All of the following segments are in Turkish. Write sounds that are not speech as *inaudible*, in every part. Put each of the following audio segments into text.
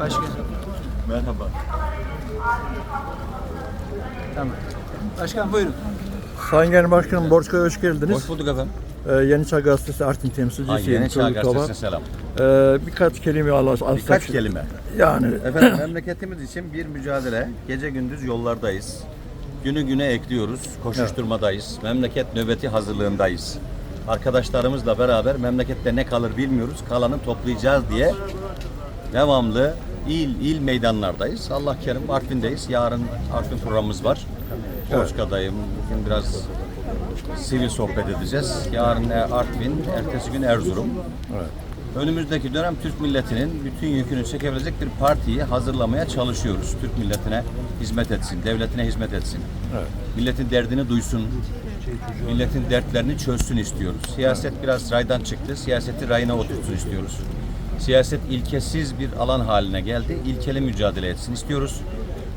Başka. Merhaba. Tamam. Başkan buyurun. Sayın Genel Başkanım Borçka'ya hoş geldiniz. Hoş bulduk efendim. Ee, Yeni Çağ Gazetesi Artvin Ha, temsilcisiyim. Yeni Çağ Çocukova. Gazetesi'ne selam. Ee, birkaç kelime Allah Birkaç kelime. Yani Efendim *laughs* memleketimiz için bir mücadele. Gece gündüz yollardayız. Günü güne ekliyoruz. Koşuşturmadayız. Memleket nöbeti hazırlığındayız. Arkadaşlarımızla beraber memlekette ne kalır bilmiyoruz. Kalanı toplayacağız diye devamlı il il meydanlardayız. Allah kerim Artvin'deyiz. Yarın Artvin programımız var. Borçka'dayım. Bugün biraz sivil sohbet edeceğiz. Yarın Artvin, ertesi gün Erzurum. Önümüzdeki dönem Türk milletinin bütün yükünü çekebilecek bir partiyi hazırlamaya çalışıyoruz. Türk milletine hizmet etsin, devletine hizmet etsin. Milletin derdini duysun, milletin dertlerini çözsün istiyoruz. Siyaset biraz raydan çıktı, siyaseti rayına oturtsun istiyoruz. Siyaset ilkesiz bir alan haline geldi, ilkeli mücadele etsin istiyoruz.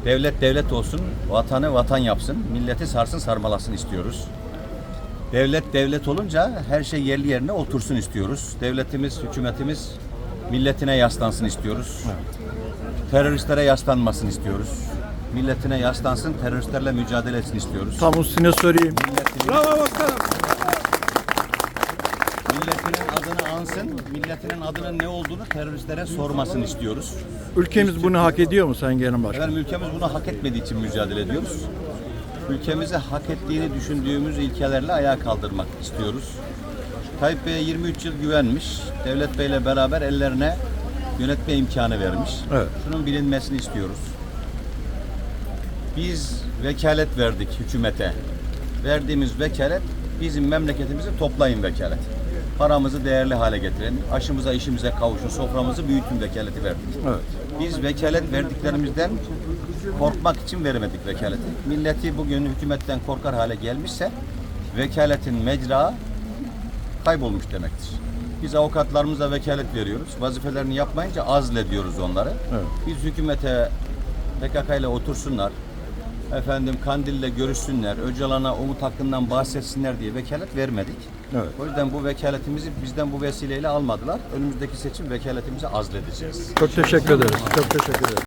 Devlet devlet olsun, vatanı vatan yapsın, milleti sarsın sarmalasın istiyoruz. Devlet devlet olunca her şey yerli yerine otursun istiyoruz. Devletimiz, hükümetimiz milletine yaslansın istiyoruz. Teröristlere yaslanmasın istiyoruz. Milletine yaslansın, teröristlerle mücadele etsin istiyoruz. tam üstüne sorayım. Bravo bakalım. Milletinin adını ansın, milletinin adının ne olduğunu teröristlere sormasın istiyoruz. Ülkemiz bunu hak ediyor mu Sayın Genel Başkanım? Efendim ülkemiz bunu hak etmediği için mücadele ediyoruz. Ülkemizi hak ettiğini düşündüğümüz ilkelerle ayağa kaldırmak istiyoruz. Tayyip Bey'e 23 yıl güvenmiş. Devlet Bey'le beraber ellerine yönetme imkanı vermiş. Evet. Şunun bilinmesini istiyoruz. Biz vekalet verdik hükümete. Verdiğimiz vekalet bizim memleketimizi toplayın vekalet. Paramızı değerli hale getirin, aşımıza işimize kavuşun, soframızı büyütün vekaleti verdik. Evet. Biz vekalet verdiklerimizden korkmak için vermedik vekaleti. Milleti bugün hükümetten korkar hale gelmişse vekaletin mecra kaybolmuş demektir. Biz avukatlarımıza vekalet veriyoruz. Vazifelerini yapmayınca azlediyoruz onları. Evet. Biz hükümete PKK ile otursunlar. Efendim Kandil'le görüşsünler. Öcalan'a Umut hakkından bahsetsinler diye vekalet vermedik. Evet. O yüzden bu vekaletimizi bizden bu vesileyle almadılar. Önümüzdeki seçim vekaletimizi azledeceğiz. Çok teşekkür ederiz. Çok teşekkür ederiz.